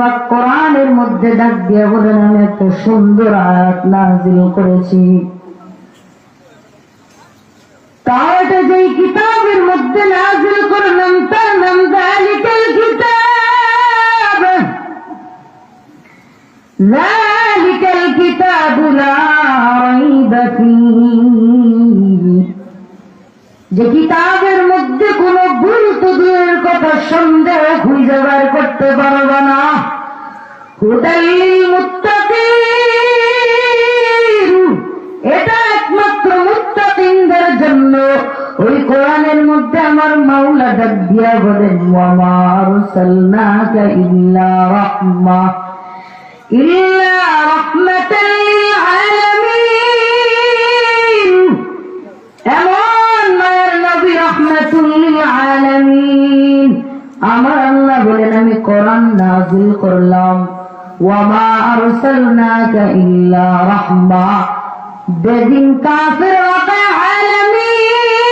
বেশিরভাগ কোরআনের মধ্যে ডাক দিয়ে বলেন, আমি একটা সুন্দর আয়াত নাজিল করেছি। যেই কিতাবের মধ্যে নাজিল করলাম, তার নাম দালিকাল কিতাব। কিতাব যে কিতাবের মধ্যে কোনো ভুল তো দূরের কথা সন্দেহ খুঁজে বার করতে পারবে না। মুত্তাকিন এটা একমাত্র মুত্তাকিনদের জন্য। ওই কোরআনের মধ্যে আমার মাওলা ডাক দিয়া বলেন, ওয়ামা আরসালনাকা ইল্লা রাহমা। ইল্লা রাহমাতাল লিল আলামিন। এমন মায়ের নবী রহমাতুল্লিল আলামিন। আমার আল্লাহ বলেন, আমি কোরআন নাজিল করলাম। ওয়ামা আরসালনাকা ইল্লা রাহমা বেদিন কাফির ওয়াকা আলামিন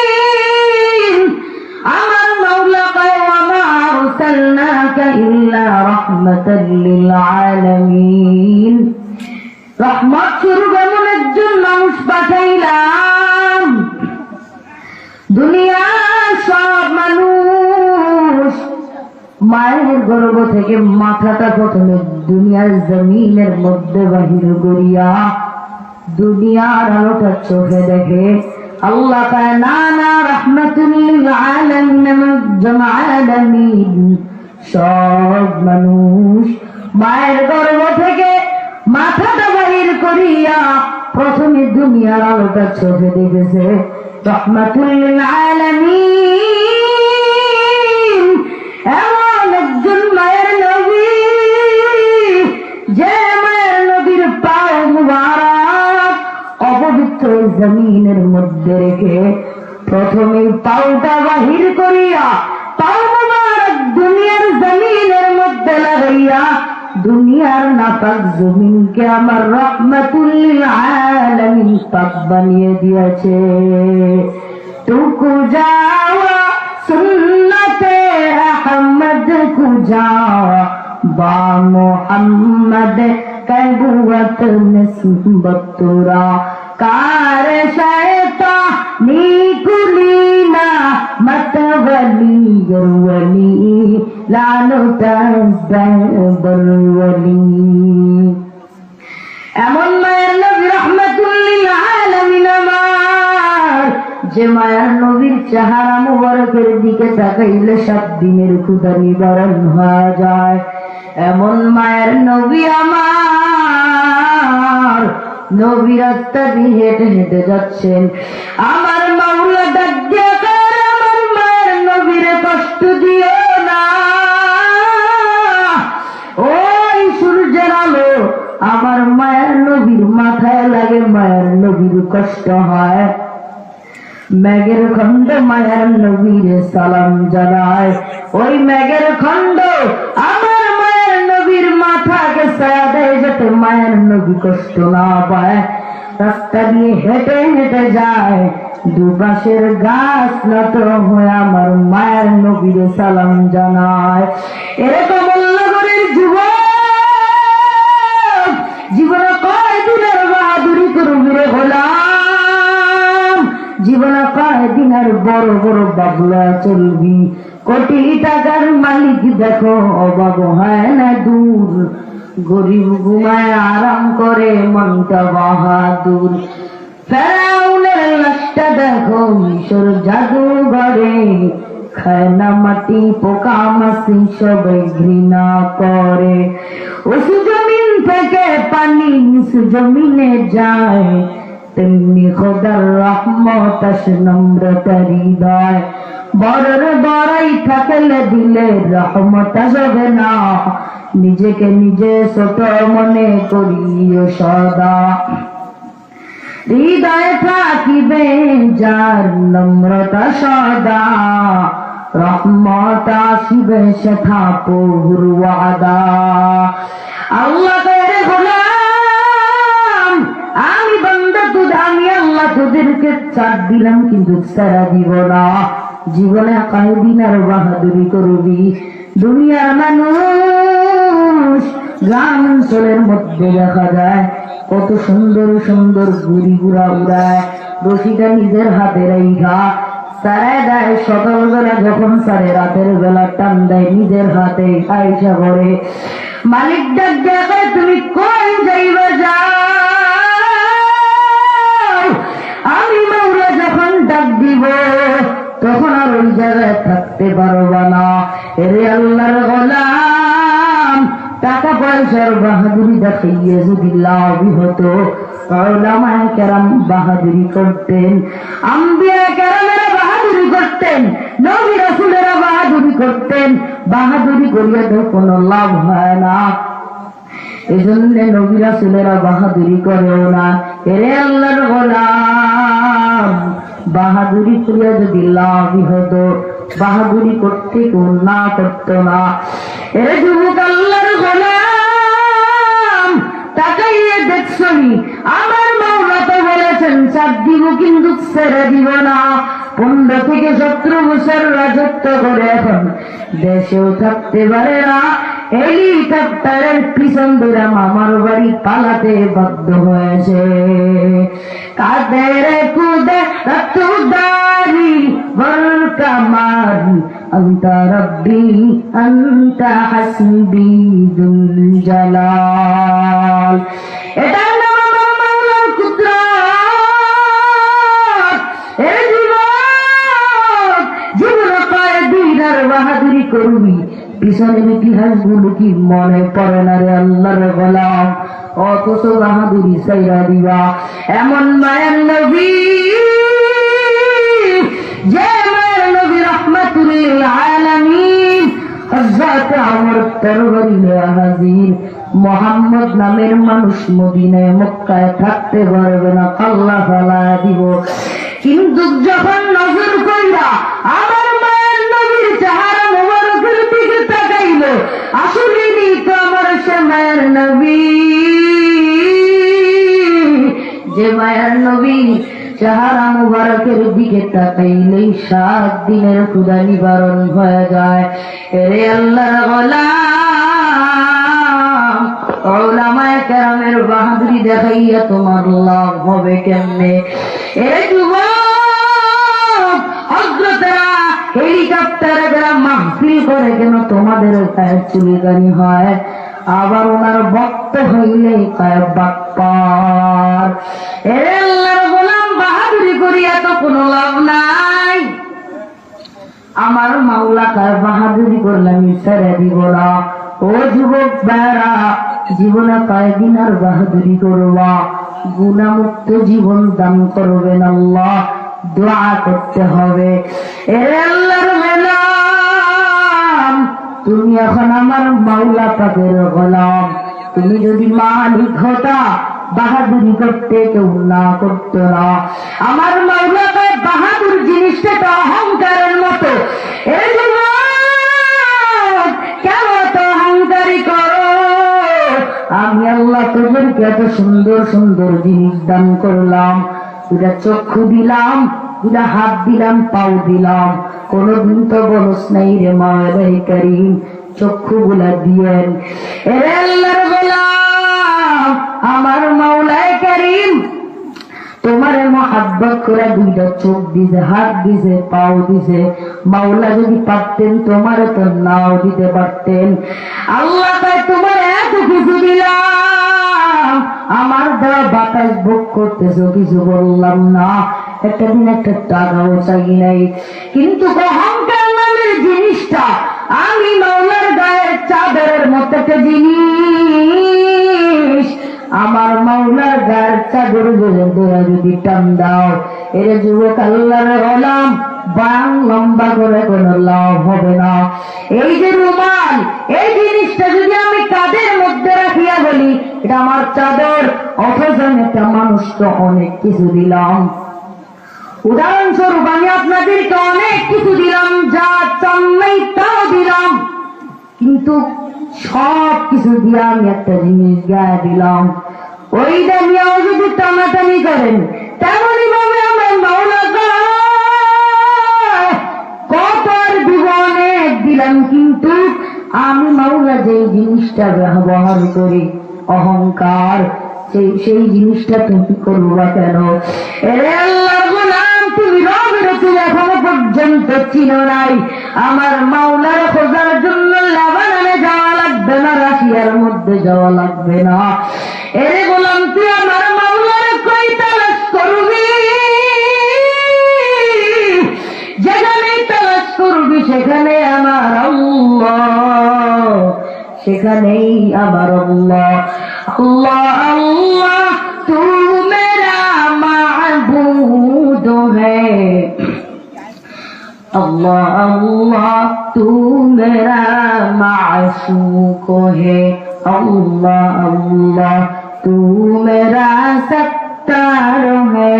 আমার মাওলা কয় ওয়ামা আরসালনাকা ইল্লা রাহমাতাল লিল আলামিন রহমত স্বরূপ মায়ের গর্ভ থেকে মাথাটা প্রথমে দুনিয়ার জমিনের মধ্যে বাহির করিয়া দুনিয়ার আলোটা চোখে দেখে, আল্লাহ কয়, না না, রহমতুল্লিল আলামিন সব মানুষ মায়ের গর্ভ থেকে মাথাটা বাহির করিয়া প্রথমে দুনিয়ার আলোটা চোখে দেখেছে, রহমাতুল্লিল আলামিন প্রথমে পাউটা বাহির করিয়া পাও দুনিয়ার জমিনের মধ্যে লাগাইয়া, দুনিয়ার নাপাক জমিনকে আমার রহমাতুল্লিল আলামিন পাক বানিয়ে দিয়েছে। টুকু যাওয়া সুন্নতে আহমদ কুজাওয়া বা মোহাম্মদ কবুয়ত নিসবতুরা कार शैता नीकुलीना मत वली वली लालो বলি এমন মায়ের নবী রহমতুল্লিল আলামিন আমার যে মায়ের নবীর চেহারা মুবারকের দিকে তাকাইলে সাত দিনের ক্ষুদা নিবারণ হয়ে যায় এমন মায়ের নবী আমার নবী রাস্তা দিয়ে হেঁটে হেঁটে যাচ্ছেন। আমার মাওলা ডাক আমার মায়ের নবীরে কষ্ট দিও না। ওই সূর্যের আলো আমার মায়ের নবীর মাথায় লাগে, মায়ের নবীর কষ্ট হয়। ম্যাগের খন্ড মায়ের নবীর সালাম জানায়। ওই ম্যাগের খন্ড আমার যাতে মায়ের নবী কষ্ট না পায়, রাস্তা দিয়ে হেঁটে হেঁটে যায়, দুপাশের গাছ নত হয়ে আমার মায়ের নবীর সালাম জানায়। এরকম যুবক, জীবনে বাহাদুরি জীবনে বড় বড় বাবলা চলবি? কোটি টাকার মালিক দেখো অভাব হয় না দূর। গরিব ঘুমায় আরাম করে, মনটা বাহাদুর। ফেরাউনের লাশটা দেখো, মিশর জাদুঘরে। খায় না মাটি, পোকা মাসি সবাই ঘৃণা করে। উঁচু জমিন থেকে পানি নিচু জমিনে যায়। তেমনি খোদার রহমত আসে নম্রতা বড়র বড়াই থাকলে দিলে রহমত আসবে না। নিজেকে নিজে ছোট মনে করিও সদা। হৃদয় থাকিবে যার নম্রতা সদা। রহমত আসিবে সেথা প্রভুর ওয়াদা। আল্লাহ কয়ে গোলাম, আমি বন্ধ তুদ আমি আল্লাহ তোদেরকে চার দিলাম, কিন্তু সারা দিব না। জীবনে কয়েকদিন আর বাহাদুরি করবি। দুনিয়ার মানুষ গ্রাম অঞ্চলের মধ্যে দেখা যায়, কত সুন্দর সুন্দর গুড়ি গুড়া উড়ায়। রশিটা নিজের হাতে রেখা সারে দেয় সকালবেলা যখন সারে, রাতের বেলা টান দেয় নিজের হাতে আইসা করে। মালিক ডাক তুমি কোন যাইবে যাও তখন আর ওই জায়গায় থাকতে পারবা না। এরে আল্লাহর গোলাম, টাকা পয়সার বাহাদুরি দেখাইয়ে যদি লাভ হতো, ওলামায়ে কেরাম বাহাদুরি করতেন, আম্বিয়া কেরামেরা বাহাদুরি করতেন, নবী রাসূলেরা বাহাদুরি করতেন, বাহাদুরি করিয়া তো কোনো লাভ হয় না। এই জন্য নবীরা ছেলেরা বাহাদুরি করেও না। এরে আল্লাহর গোলাম বাহাদুরি করিয়া যদি লাভই হতো বাহাদুরি করতে কেউ না করতো না। এরে যুবক আল্লাহর গোলাম, তাকাইয়ে দেখছনি, আমার মাওলা তো বলেছেন চার দিব কিন্তু ছেড়ে দিব না। পনেরো থেকে সতেরো বছর রাজত্ব করে এখন দেশেও থাকতে পারে না। হেলিকপ্টারের পিছন ধরে মামার বাড়ি পালাতে বাধ্য হয়েছে কাদের কুদে রতুদারি বল কামারি أنت ربي أنت حسبي ذو الجلال এটার নাম আমার মাওলার কুদরত এ জীবন জীবন পায় দিনার বাহাদুরি করবি পিছনের ইতিহাসগুলো কি? মনে পড়ে না রে আল্লাহর গোলাম। অথচ বাহাদুরি সাইরা দিবা। এমন মায়ের নবী, যে মায়ের নবী রহমাতুল আলামিন হযরত আমর তরবারি হাজির। মোহাম্মদ নামের মানুষ মদিনায়, মক্কায় থাকতে পারবে না আল্লাহ ফালা দিব। কিন্তু যখন নজর কইরা আমার মায়ের নবীর চেহারা তাকাইল আসলে তো আমার সে মায়ের নবী। যে মায়ের নবী, চেহারা মুবারকের দিকে তাকাইলেই সাত দিনের ক্ষুদা নিবারণ হয়ে যায়। এরে আল্লাহ ওলামায়ে কেরামের বাহাদুরি দেখাইয়া তোমার লাভ হবে কেমনে? এরে যুবক হজরতেরা হেলিকপ্টারে মাহফিল করে কেন তোমাদের গায়ে চুলিগানি হয়। আবার ওনার ভক্ত হইলে কয় বাপ্পার গোলাম বাহাদুরি করিয়া তো কোনো লাভ নাই। আমার মাওলা কার বাহাদুরি করলাম ছেড়ে দিব না। ও যুবক বেড়া জীবনে কয়েকদিন আর বাহাদুরি করবা। গুণামুক্ত জীবন দান করবেন আল্লাহ। দোয়া করতে হবে। এ আল্লাহর গোলাম তুমি এখন আমার মাওলা পাকের গোলাম। তুমি যদি মালিক হতা, বাহাদুরি করতে কেউ না করতো না। আমার মাওলা বাহাদুর জিনিসটা তো অহংকারের মতো। এই কেন তো অহংকারী করো? আমি আল্লাহ তোদেরকে এত সুন্দর সুন্দর জিনিস দান করলাম। দুটা চক্ষু দিলাম দুটা হাত দিলাম, পাও দিলাম। কোনদিন তো বলস নাই রে মায়ের করিম চক্ষু গুলা দিয়েন আমার মাওলায় করিম, তোমারে মহাব্বত করে দুইটা চোখ দিছে, হাত দিছে, পাও দিছে। মাওলা যদি পারতেন, তোমারে তো নাও দিতে পারতেন। আল্লাহ তাই তোমার এত কিছু দিলাম, আমার দেওয়া বাতাস ভোগ করতেছো, কিছু বললাম না। একটা দিন একটা টাকাও চাই নাই কিন্তু অহংকার নামের জিনিসটা আমি মাওলার গায়ের চাদরের মতো একটা জিনিস। আমার মাওলার গায়ের চাদর দেওয়া যদি টান দাও, এর যুবক আল্লাহর বাং লম্বা করে কোনো লাভ হবে না। এই যে রুমাল, এই জিনিসটা যদি আমি কাদের মধ্যে রাখিয়া বলি, এটা আমার চাদর, অথচ একটা মানুষকে অনেক কিছু দিলাম। উদাহরণস্বরূপ, আমি আপনাদেরকে অনেক কিছু দিলাম, যা চান নাই তাও দিলাম, কিন্তু সব কিছু দিয়ে আমি একটা জিনিস গায়ে দিলাম। ওইটা নিয়েও যদি টানাটানি করেন, তেমনই ভাবে আমার মাওলা কত দিব অনেক দিলাম, কিন্তু আমি মাওলা যে জিনিসটা ব্যবহার করি, অহংকার, সেই সেই জিনিসটা তুমি করবা কেন? রবের এখনও পর্যন্ত ছিল নাই। আমার মাওলার খোঁজার জন্য লেবাননে যাওয়া লাগবে না, রাশিয়ার মধ্যে যাওয়া লাগবে না। এরে গোলাম, তুই আমার মাওলার কই তালাশ করবি? যেখানে তালাশ করবি, সেখানে আমার সেখানেই আমার আল্লাহ। আল্লাহ আল্লাহ তু अल्लाह अल्लाह तू मेरा मासूक है अल्लाह अल्लाह तू मेरा सत्तार है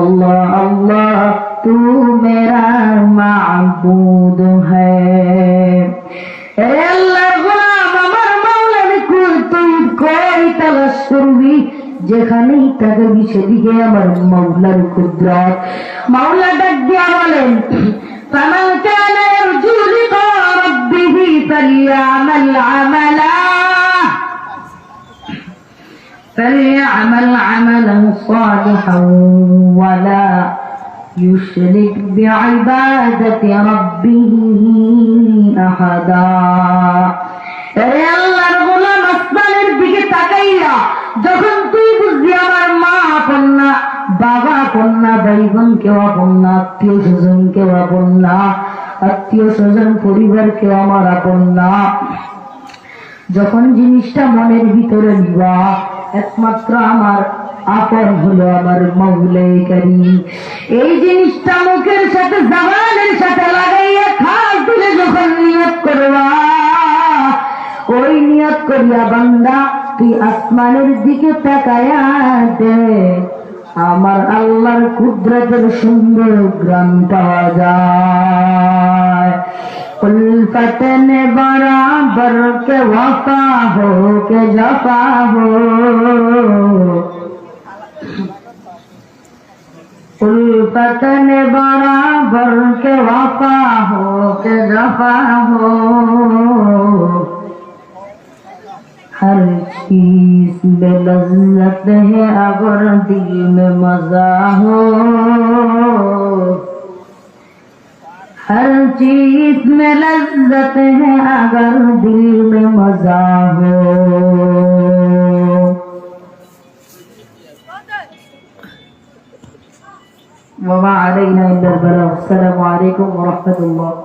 अल्लाह अल्लाह तू मेरा माबूद है अल्लाह गुलाम अमर मौलन कुल तुम कोई तवस्सुल भी যেখানেই থাকবি সেদিকে আমার মাওলার কুদরত মাওলা ডাক দিয়া বলেন فمن كان يرجو لقاء ربه فليعمل عملا فليعمل عملا صالحا ولا يشرك بعبادة ربه أحدا এরে আল্লাহর গোলাম আসমানের দিকে তাকাইয়া যখন তুই বাবা কেউ আপন না, আত্মীয় স্বজন কেউ আপন না, আত্মীয় স্বজন, পরিবার কেউ আমার আপন না। যখন জিনিসটা মনের ভিতরে নিবা একমাত্র আমার আপন হলো আমার মৌলাইকারী এই জিনিসটা মুখের সাথে জবানের সাথে লাগাইয়া খাস দিলে যখন নিয়ত করবা, ওই নিয়ত করিয়া বান্দা তুই আসমানের দিকে তাকায়া দে আমার আল্লাহর কুদরতের সুন্দর গ্রাম পাওয়া যায় उल्फत ने बराबर के वफा हो के जफा हो उल्फत ने बराबर के वफा हो के जफा हो हर चीज में लज्जत है अगर दिल में मजा हो हर चीज में लज्जत है अगर दिल में मजा हो वमा अलैना इल्ला البلاغ السلام عليكم ورحمة الله